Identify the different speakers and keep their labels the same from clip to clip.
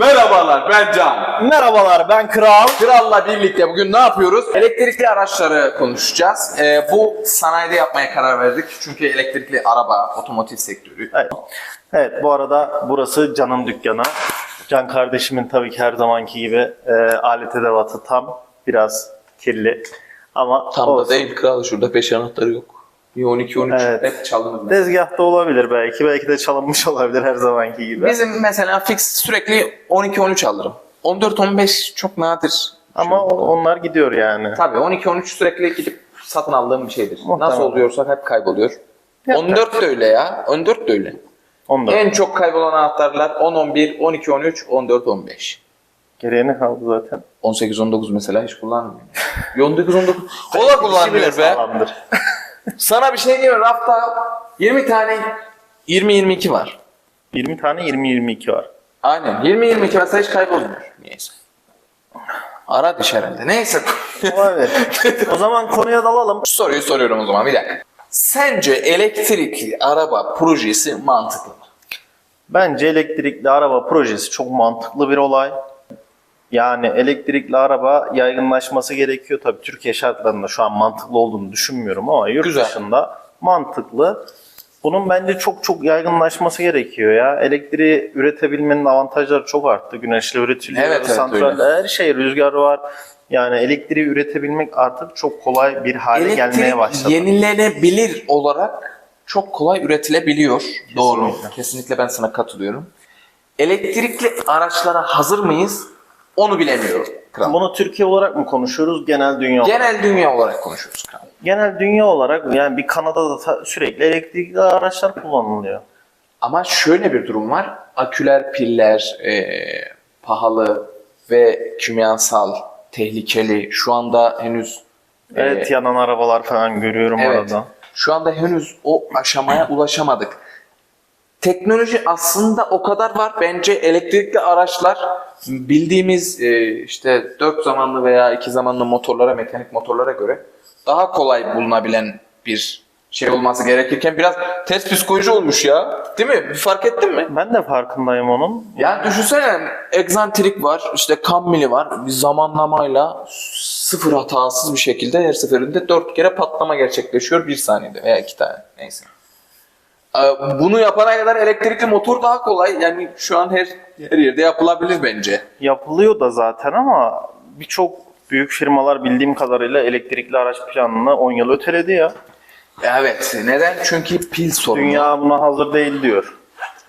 Speaker 1: Merhabalar ben Can.
Speaker 2: Merhabalar ben Kral.
Speaker 1: Kral'la birlikte bugün ne yapıyoruz? Elektrikli araçları konuşacağız. Ee, bu sanayide yapmaya karar verdik. Çünkü elektrikli araba, otomotiv sektörü.
Speaker 2: Evet. evet bu arada burası Can'ın dükkanı. Can kardeşimin tabii ki her zamanki gibi e, alet edevatı tam biraz kirli. Ama
Speaker 1: Tam
Speaker 2: olsun.
Speaker 1: da değil kral şurada 5 anahtarı yok. Bir 12 13
Speaker 2: Evet.
Speaker 1: hep çalınır.
Speaker 2: Tezgahta olabilir belki. Belki de çalınmış olabilir her zamanki gibi.
Speaker 1: Bizim mesela fix sürekli 12 13 alırım. 14 15 çok nadir.
Speaker 2: Ama o- onlar gidiyor yani.
Speaker 1: Tabii 12 13 sürekli gidip satın aldığım bir şeydir.
Speaker 2: Muhtemelen.
Speaker 1: Nasıl oluyorsa hep kayboluyor.
Speaker 2: Yapacak
Speaker 1: 14 de öyle ya. 14 de öyle.
Speaker 2: Onlar.
Speaker 1: En çok kaybolan anahtarlar 10 11 12 13 14 15.
Speaker 2: Geriye ne kaldı zaten?
Speaker 1: 18 19 mesela hiç kullanmıyorum. 19 19 o da
Speaker 2: İşi bile
Speaker 1: kullanmıyor be. Sana bir şey diyeyim mi? Rafta 20 tane 20 22 var.
Speaker 2: 20 tane 20-22 var.
Speaker 1: Aynen. 20 22 mesela hiç kaybolmuyor. Neyse. Ara düş herhalde. Neyse.
Speaker 2: Olabilir. o zaman konuya dalalım.
Speaker 1: Şu soruyu soruyorum o zaman bir dakika. Sence elektrikli araba projesi mantıklı mı?
Speaker 2: Bence elektrikli araba projesi çok mantıklı bir olay. Yani elektrikli araba yaygınlaşması gerekiyor. Tabii Türkiye şartlarında şu an mantıklı olduğunu düşünmüyorum ama yurt
Speaker 1: Güzel.
Speaker 2: dışında mantıklı. Bunun bence çok çok yaygınlaşması gerekiyor ya. Elektriği üretebilmenin avantajları çok arttı. Güneşle üretiliyor,
Speaker 1: Evet, evet,
Speaker 2: santraller, her şey, rüzgar var. Yani elektriği üretebilmek artık çok kolay bir hale gelmeye başladı.
Speaker 1: yenilenebilir olarak çok kolay üretilebiliyor. Doğru.
Speaker 2: Kesinlikle.
Speaker 1: Kesinlikle ben sana katılıyorum. Elektrikli araçlara hazır mıyız? Onu bilemiyorum. Kral.
Speaker 2: Bunu Türkiye olarak mı konuşuyoruz, genel dünya olarak?
Speaker 1: Genel dünya olarak konuşuyoruz kral.
Speaker 2: Genel dünya olarak yani bir Kanada'da sürekli elektrikli araçlar kullanılıyor.
Speaker 1: Ama şöyle bir durum var. Aküler, piller eee, pahalı ve kimyasal, tehlikeli. Şu anda henüz
Speaker 2: Evet yanan arabalar falan görüyorum
Speaker 1: Evet.
Speaker 2: arada.
Speaker 1: Şu anda henüz o aşamaya ulaşamadık. Teknoloji aslında o kadar var. Bence elektrikli araçlar bildiğimiz e, işte dört zamanlı veya iki zamanlı motorlara, mekanik motorlara göre daha kolay bulunabilen bir şey olması gerekirken biraz ters psikoloji olmuş ya. Değil mi? Bir Fark ettin mi?
Speaker 2: Ben de farkındayım onun.
Speaker 1: Ya düşünsene egzantrik var, işte kammili var. Bir zamanlamayla sıfır hatasız bir şekilde her seferinde dört kere patlama gerçekleşiyor bir saniyede veya iki tane neyse. Ee, Bunu yapana kadar elektrikli motor daha kolay. Yani şu an her her yerde yapılabilir bence.
Speaker 2: Yapılıyor da zaten ama birçok büyük firmalar bildiğim kadarıyla elektrikli araç planını 10 yıl öteledi ya.
Speaker 1: Evet. Neden? Çünkü pil sorunu.
Speaker 2: Dünya buna hazır değil diyor.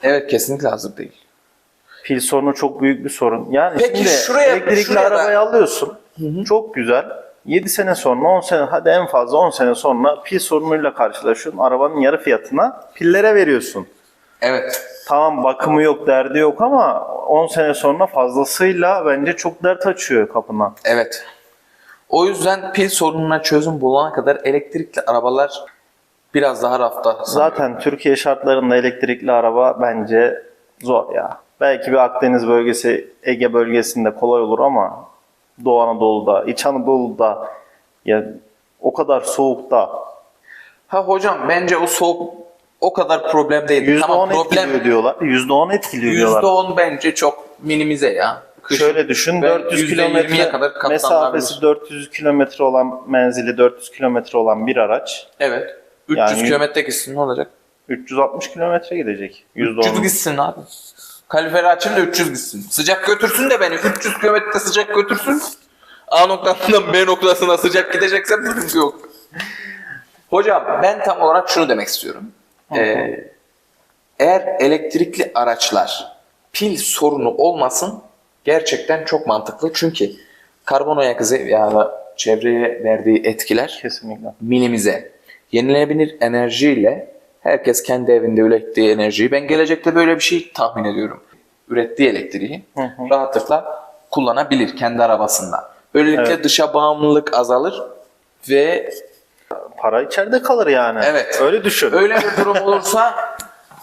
Speaker 1: Evet kesinlikle hazır değil.
Speaker 2: Pil sorunu çok büyük bir sorun. Yani
Speaker 1: Peki
Speaker 2: şimdi
Speaker 1: şuraya-
Speaker 2: elektrikli
Speaker 1: şuraya da-
Speaker 2: arabayı alıyorsun. Çok güzel. 7 sene sonra 10 sene hadi en fazla 10 sene sonra pil sorunuyla karşılaşıyorsun. Arabanın yarı fiyatına pillere veriyorsun.
Speaker 1: Evet.
Speaker 2: Tamam bakımı yok, derdi yok ama 10 sene sonra fazlasıyla bence çok dert açıyor kapına.
Speaker 1: Evet. O yüzden pil sorununa çözüm bulana kadar elektrikli arabalar biraz daha rafta. sanıyorum.
Speaker 2: Zaten Türkiye şartlarında elektrikli araba bence zor ya. Belki bir Akdeniz bölgesi, Ege bölgesinde kolay olur ama Doğu Anadolu'da, İç Anadolu'da ya o kadar soğukta
Speaker 1: Ha hocam bence o soğuk o kadar problem değil.
Speaker 2: %10
Speaker 1: Tamam
Speaker 2: etkiliyor
Speaker 1: problem
Speaker 2: diyorlar. %10 etkiliyor diyorlar.
Speaker 1: %10 bence çok minimize ya. Kışın
Speaker 2: Şöyle düşün
Speaker 1: ben
Speaker 2: 400
Speaker 1: %20'ye
Speaker 2: kilometre
Speaker 1: kadar
Speaker 2: mesafesi 400 kilometre olan menzili 400 kilometre olan bir araç
Speaker 1: Evet. 300
Speaker 2: Yani-
Speaker 1: kilometre gitsin ne olacak?
Speaker 2: 360 kilometre gidecek.
Speaker 1: 300
Speaker 2: %10.
Speaker 1: gitsin abi. Kaliferi açın da 300 gitsin. Sıcak götürsün de beni. 300 kilometre sıcak götürsün. A noktasından B noktasına sıcak gidecekse sıkıntı yok. Hocam ben tam olarak şunu demek istiyorum. Ee, eğer elektrikli araçlar pil sorunu olmasın gerçekten çok mantıklı. Çünkü karbon ayak izi ya da çevreye verdiği etkiler
Speaker 2: Kesinlikle.
Speaker 1: minimize. Yenilenebilir enerjiyle herkes kendi evinde ürettiği enerjiyi ben gelecekte böyle bir şey tahmin ediyorum. Ürettiği elektriği
Speaker 2: Hı hı.
Speaker 1: rahatlıkla kullanabilir kendi arabasında. Böylelikle
Speaker 2: Evet.
Speaker 1: dışa bağımlılık azalır ve
Speaker 2: Para içeride kalır yani.
Speaker 1: Evet.
Speaker 2: Öyle düşün.
Speaker 1: öyle bir durum olursa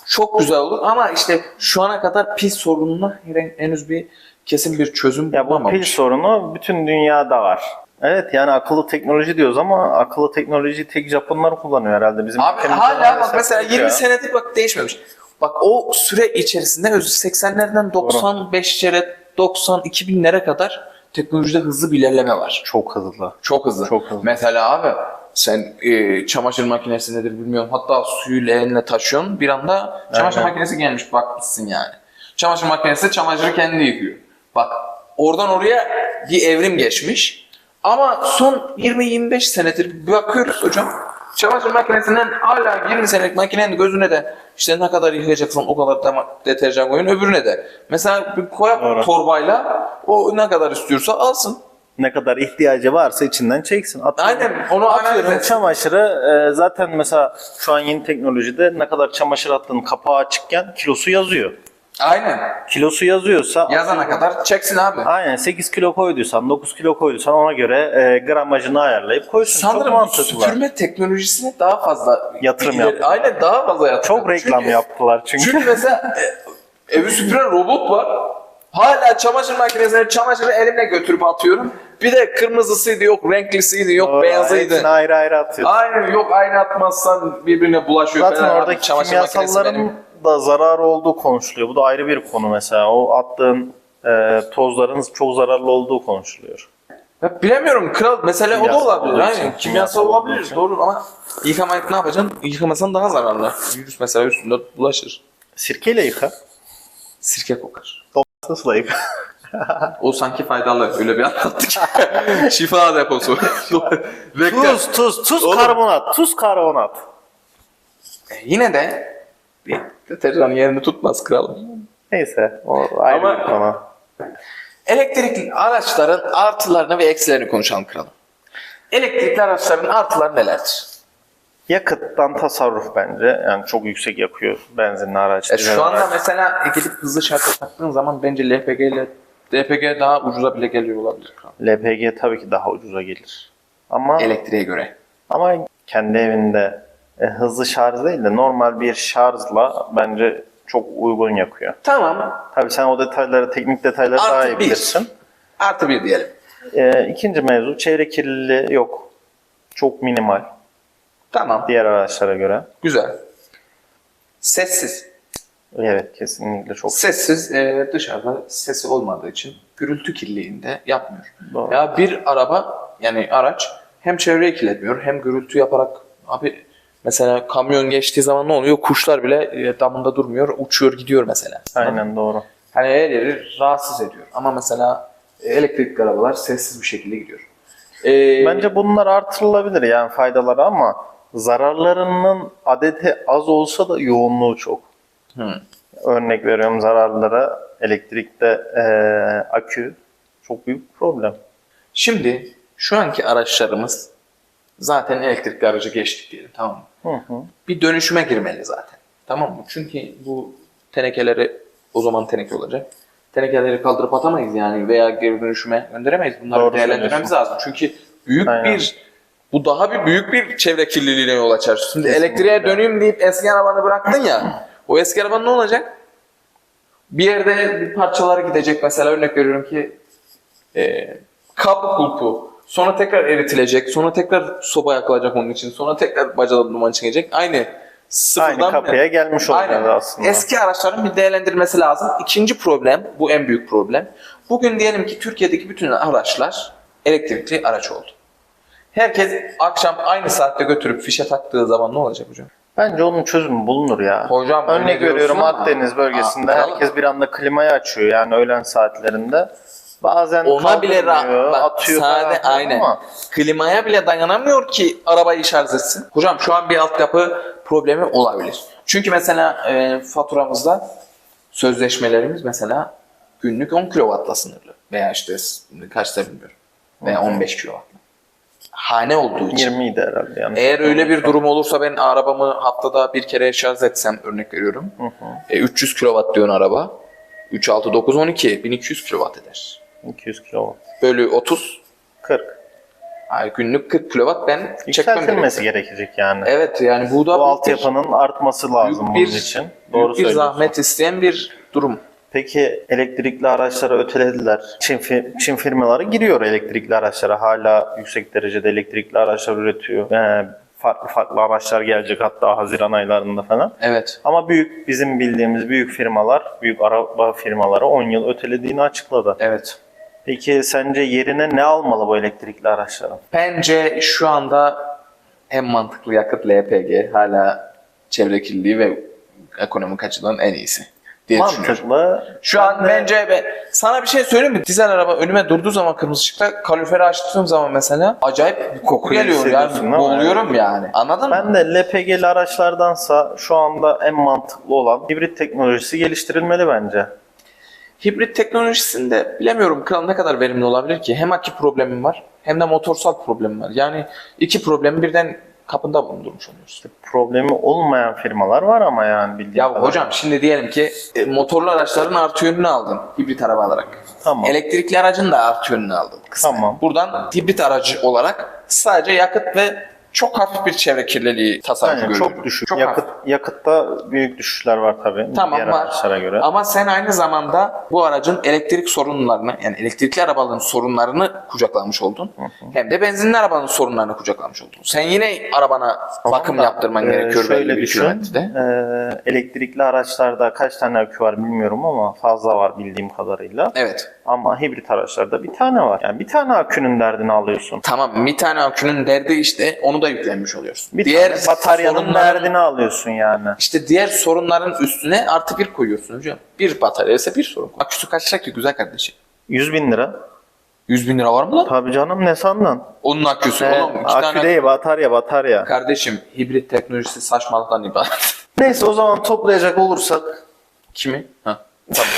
Speaker 1: çok güzel olur ama işte şu ana kadar pil sorununa henüz bir kesin bir çözüm
Speaker 2: Ya bu pil sorunu bütün dünyada var. Evet yani akıllı teknoloji diyoruz ama akıllı teknolojiyi tek Japonlar kullanıyor herhalde. Bizim
Speaker 1: Abi
Speaker 2: ülkemizde
Speaker 1: hala bak
Speaker 2: maalesef
Speaker 1: mesela
Speaker 2: yok
Speaker 1: 20
Speaker 2: ya.
Speaker 1: senedir bak değişmemiş. Bak o süre içerisinde öz 80'lerden 95'lere 90 2000'lere kadar teknolojide hızlı bir ilerleme var.
Speaker 2: Çok hızlı.
Speaker 1: Çok hızlı.
Speaker 2: Çok hızlı.
Speaker 1: Mesela abi sen e, çamaşır makinesi nedir bilmiyorum. Hatta suyu leğenle taşıyorsun. Bir anda çamaşır
Speaker 2: Aynen.
Speaker 1: makinesi gelmiş bakmışsın yani. Çamaşır makinesi çamaşırı kendi yıkıyor. Bak oradan oraya bir evrim geçmiş. Ama son 20-25 senedir bakıyoruz hocam. Çamaşır makinesinden hala 20 senelik makinenin gözüne de işte ne kadar yıkayacaksın o kadar da deterjan koyun öbürüne de. Mesela bir koyak
Speaker 2: Doğru.
Speaker 1: torbayla o ne kadar istiyorsa alsın.
Speaker 2: Ne kadar ihtiyacı varsa içinden çeksin. Atıyorum.
Speaker 1: Aynen, onu
Speaker 2: Atıyorum çamaşırı e, zaten mesela şu an yeni teknolojide ne kadar çamaşır attığın kapağı açıkken kilosu yazıyor.
Speaker 1: Aynen.
Speaker 2: Kilosu yazıyorsa
Speaker 1: Yazana kadar çeksin abi.
Speaker 2: Aynen 8 kilo koyduysan 9 kilo koyduysan ona göre e, gramajını ayarlayıp koysun. Çok
Speaker 1: Sanırım
Speaker 2: mantıklı.
Speaker 1: süpürme teknolojisine daha fazla
Speaker 2: Yatırım
Speaker 1: ileri-
Speaker 2: yaptılar.
Speaker 1: Aynen daha fazla yatırım.
Speaker 2: Çok reklam
Speaker 1: Çünkü-
Speaker 2: yaptılar çünkü.
Speaker 1: Çünkü mesela e, evi süpüren robot var. Hala çamaşır makinesine çamaşırı elimle götürüp atıyorum. Bir de kırmızısıydı yok, renklisiydi yok,
Speaker 2: Doğru,
Speaker 1: beyazıydı.
Speaker 2: hepsini ayrı ayrı atıyor.
Speaker 1: Aynen yok aynı atmazsan birbirine bulaşıyor
Speaker 2: Zaten
Speaker 1: falan.
Speaker 2: oradaki
Speaker 1: Çamaşır makinesi
Speaker 2: kimyasalların
Speaker 1: benim.
Speaker 2: Da zararı olduğu konuşuluyor. Bu da ayrı bir konu mesela. O attığın e, tozların çok zararlı olduğu konuşuluyor.
Speaker 1: Ya bilemiyorum kral mesela o da
Speaker 2: Kimyasal
Speaker 1: olabilir. Aynen kimyasal
Speaker 2: kimyasal
Speaker 1: olabilir
Speaker 2: için.
Speaker 1: doğru ama yıkamayıp ne yapacaksın? Yıkamasan daha zararlı. Virüs mesela üstünde bulaşır.
Speaker 2: Sirkeyle yıka.
Speaker 1: Sirke kokar.
Speaker 2: Domatesle yıka.
Speaker 1: O sanki faydalı. Öyle bir anlattık. Şifa deposu.
Speaker 2: Tuz, tuz, tuz
Speaker 1: Oğlum.
Speaker 2: karbonat, tuz karbonat.
Speaker 1: E, Yine de deterjan yerini tutmaz kralım.
Speaker 2: Neyse, o ayrı
Speaker 1: Ama-
Speaker 2: bir konu.
Speaker 1: Elektrikli araçların artılarını ve eksilerini konuşalım kralım. Elektrikli araçların artıları nelerdir?
Speaker 2: Yakıttan tasarruf bence. Yani çok yüksek yakıyor benzinli araç.
Speaker 1: E,
Speaker 2: dizel
Speaker 1: şu anda
Speaker 2: araç.
Speaker 1: mesela gidip hızlı şarja taktığın zaman bence LPG ile DPG daha ucuza bile geliyor olabilir kralım.
Speaker 2: LPG tabii ki daha ucuza gelir. Ama
Speaker 1: Elektriğe göre.
Speaker 2: ama kendi evinde e, hızlı şarj değil de normal bir şarjla bence çok uygun yakıyor.
Speaker 1: Tamam.
Speaker 2: Tabii sen o detayları, teknik detayları
Speaker 1: Artı
Speaker 2: daha iyi
Speaker 1: bir.
Speaker 2: bilirsin.
Speaker 1: Artı bir diyelim.
Speaker 2: E, ikinci mevzu çevre kirliliği yok. Çok minimal
Speaker 1: Tamam.
Speaker 2: diğer araçlara göre.
Speaker 1: Güzel. Sessiz.
Speaker 2: Evet kesinlikle çok
Speaker 1: Sessiz e, dışarıda sesi olmadığı için gürültü kirliliğinde yapmıyor.
Speaker 2: doğru.
Speaker 1: Ya bir araba yani araç hem çevreyi kirletmiyor hem gürültü yaparak abi mesela kamyon geçtiği zaman ne oluyor? Kuşlar bile e, damında durmuyor, uçuyor gidiyor mesela.
Speaker 2: Aynen doğru.
Speaker 1: Hani her yeri rahatsız ediyor. Ama mesela e, elektrikli arabalar sessiz bir şekilde gidiyor. E,
Speaker 2: Bence bunlar artırılabilir yani faydaları ama zararlarının adeti az olsa da yoğunluğu çok.
Speaker 1: Hı.
Speaker 2: Örnek veriyorum zararlara elektrikte eee, akü çok büyük problem.
Speaker 1: Şimdi şu anki araçlarımız zaten elektrikli aracı geçtik diyelim tamam mı?
Speaker 2: Hı hı.
Speaker 1: bir dönüşüme girmeli zaten. Tamam mı? Çünkü bu tenekeleri o zaman teneke olacak. Tenekeleri kaldırıp atamayız yani veya geri dönüşüme gönderemeyiz. Bunları
Speaker 2: Doğru
Speaker 1: değerlendirmemiz lazım. Çünkü büyük
Speaker 2: Aynen.
Speaker 1: bir bu daha bir büyük bir çevre kirliliğine yol açar. Şimdi
Speaker 2: Kesinlikle.
Speaker 1: elektriğe döneyim deyip eski arabanı bıraktın ya. o eski araban ne olacak? Bir yerde bir parçaları gidecek mesela örnek veriyorum ki e, kapı kulpu sonra tekrar eritilecek sonra tekrar soba yakılacak onun için sonra tekrar bacadan duman çıkacak aynı sıfırdan
Speaker 2: Aynı kapıya gelmiş olacağız
Speaker 1: Aynen.
Speaker 2: aslında.
Speaker 1: Eski araçların bir değerlendirilmesi lazım. İkinci problem, bu en büyük problem. Bugün diyelim ki Türkiye'deki bütün araçlar elektrikli araç oldu. Herkes akşam aynı saatte götürüp fişe taktığı zaman ne olacak hocam?
Speaker 2: Bence onun çözümü bulunur ya.
Speaker 1: Hocam
Speaker 2: Örnek veriyorum Akdeniz bölgesinde
Speaker 1: Aa,
Speaker 2: herkes bir anda klimayı açıyor yani öğlen saatlerinde. Bazen
Speaker 1: Ona bile
Speaker 2: atıyor
Speaker 1: sade
Speaker 2: falan
Speaker 1: aynen.
Speaker 2: ama
Speaker 1: Klimaya bile dayanamıyor ki arabayı şarj etsin. Hocam şu an bir altyapı problemi olabilir. Çünkü mesela e, faturamızda sözleşmelerimiz mesela günlük 10 kW'la sınırlı. Veya işte kaçta bilmiyorum. Veya 15 kW. Hane olduğu için.
Speaker 2: 20 idi herhalde yani.
Speaker 1: Eğer öyle bir durum olursa ben arabamı haftada bir kere şarj etsem örnek veriyorum. E, 300 kW diyorsun araba. 3, 6, 9, 12. 1200 kW eder.
Speaker 2: 200 kilo.
Speaker 1: Bölü 30.
Speaker 2: 40.
Speaker 1: Ay, günlük 40 kW ben
Speaker 2: Yükseltilmesi gerekecek yani.
Speaker 1: Evet yani bu da
Speaker 2: Bu
Speaker 1: büyük
Speaker 2: altyapının artması lazım
Speaker 1: büyük
Speaker 2: bunun
Speaker 1: bir,
Speaker 2: için.
Speaker 1: büyük
Speaker 2: Doğru
Speaker 1: bir
Speaker 2: söylüyorsun.
Speaker 1: zahmet isteyen bir durum.
Speaker 2: Peki elektrikli araçları ötelediler. Çin, fi- Çin firmaları giriyor elektrikli araçlara. Hala yüksek derecede elektrikli araçlar üretiyor. Ee, farklı farklı araçlar gelecek hatta Haziran aylarında falan.
Speaker 1: Evet.
Speaker 2: Ama büyük bizim bildiğimiz büyük firmalar, büyük araba firmaları 10 yıl ötelediğini açıkladı.
Speaker 1: Evet.
Speaker 2: Peki sence yerine ne almalı bu elektrikli araçların?
Speaker 1: Bence şu anda en mantıklı yakıt LPG. Hala çevre kirliliği ve ekonomik açıdan en iyisi diye düşünüyorum.
Speaker 2: Mantıklı.
Speaker 1: Şu an
Speaker 2: Ben de-
Speaker 1: bence be, sana bir şey söyleyeyim mi? Dizel araba önüme durduğu zaman kırmızı ışıkta kaloriferi açtığım zaman mesela acayip bir koku geliyor yani. Boğuluyorum yani. Anladın mı?
Speaker 2: Ben de LPG'li araçlardansa şu anda en mantıklı olan hibrit teknolojisi geliştirilmeli bence.
Speaker 1: Hibrit teknolojisinde bilemiyorum kral ne kadar verimli olabilir ki? Hem akü problemim var hem de motorsal problemim var. Yani iki problemi birden kapında bulundurmuş oluyorsun.
Speaker 2: Problemi olmayan firmalar var ama yani bildiğim
Speaker 1: Ya
Speaker 2: kadarıyla.
Speaker 1: hocam şimdi diyelim ki e, motorlu araçların artı yönünü aldın hibrit araba alarak.
Speaker 2: Tamam.
Speaker 1: Elektrikli aracın da artı yönünü aldın. kısmen.
Speaker 2: Tamam.
Speaker 1: Buradan hibrit aracı olarak sadece yakıt ve çok hafif bir çevre kirliliği tasarrufu
Speaker 2: Aynen,
Speaker 1: görüyorum.
Speaker 2: çok düşük.
Speaker 1: Çok
Speaker 2: Yakıt,
Speaker 1: hafif.
Speaker 2: yakıtta büyük düşüşler var tabii.
Speaker 1: Tamam
Speaker 2: diğer
Speaker 1: var.
Speaker 2: araçlara göre.
Speaker 1: Ama sen aynı zamanda bu aracın elektrik sorunlarını yani elektrikli arabaların sorunlarını kucaklamış oldun. Hem de benzinli arabanın sorunlarını kucaklamış oldun. Sen yine arabana bakım
Speaker 2: da,
Speaker 1: yaptırman
Speaker 2: e,
Speaker 1: gerekiyor
Speaker 2: şöyle düşün.
Speaker 1: kilometrede.
Speaker 2: e, elektrikli araçlarda kaç tane akü var bilmiyorum ama fazla var bildiğim kadarıyla.
Speaker 1: Evet.
Speaker 2: Ama hibrit araçlarda bir tane var. Yani bir tane akünün derdini alıyorsun.
Speaker 1: Tamam bir tane akünün derdi işte onu da yüklenmiş oluyorsun.
Speaker 2: Bir
Speaker 1: diğer
Speaker 2: tane bataryanın derdini alıyorsun yani.
Speaker 1: işte diğer sorunların üstüne artı bir koyuyorsun hocam. Bir batarya ise bir sorun. Aküsü kaç lira ki güzel kardeşim?
Speaker 2: 100 bin lira.
Speaker 1: 100 bin lira var mı lan?
Speaker 2: Tabii canım ne sandın?
Speaker 1: Onun aküsü. Oğlum iki
Speaker 2: akü
Speaker 1: tane...
Speaker 2: değil batarya batarya.
Speaker 1: Kardeşim hibrit teknolojisi saçmalıktan ibaret.
Speaker 2: Neyse o zaman toplayacak olursak
Speaker 1: Kimi? Ha. Tamam.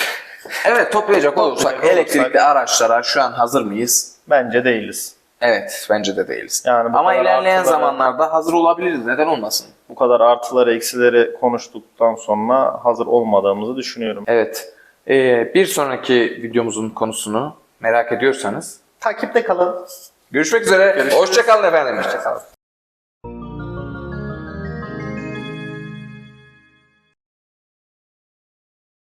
Speaker 1: Evet toplayacak olursak
Speaker 2: Toplayacak
Speaker 1: elektrikli
Speaker 2: olursak-
Speaker 1: araçlara şu an hazır mıyız?
Speaker 2: bence değiliz.
Speaker 1: Evet bence de değiliz.
Speaker 2: Yani bu
Speaker 1: Ama
Speaker 2: kadar
Speaker 1: ilerleyen
Speaker 2: artıları-
Speaker 1: zamanlarda hazır olabiliriz. Neden olmasın?
Speaker 2: Bu kadar artıları eksileri konuştuktan sonra hazır olmadığımızı düşünüyorum.
Speaker 1: Evet. Ee, bir sonraki videomuzun konusunu merak ediyorsanız
Speaker 2: Takipte kalın.
Speaker 1: görüşmek üzere. Hoşçakalın efendim. Hoşçakalın.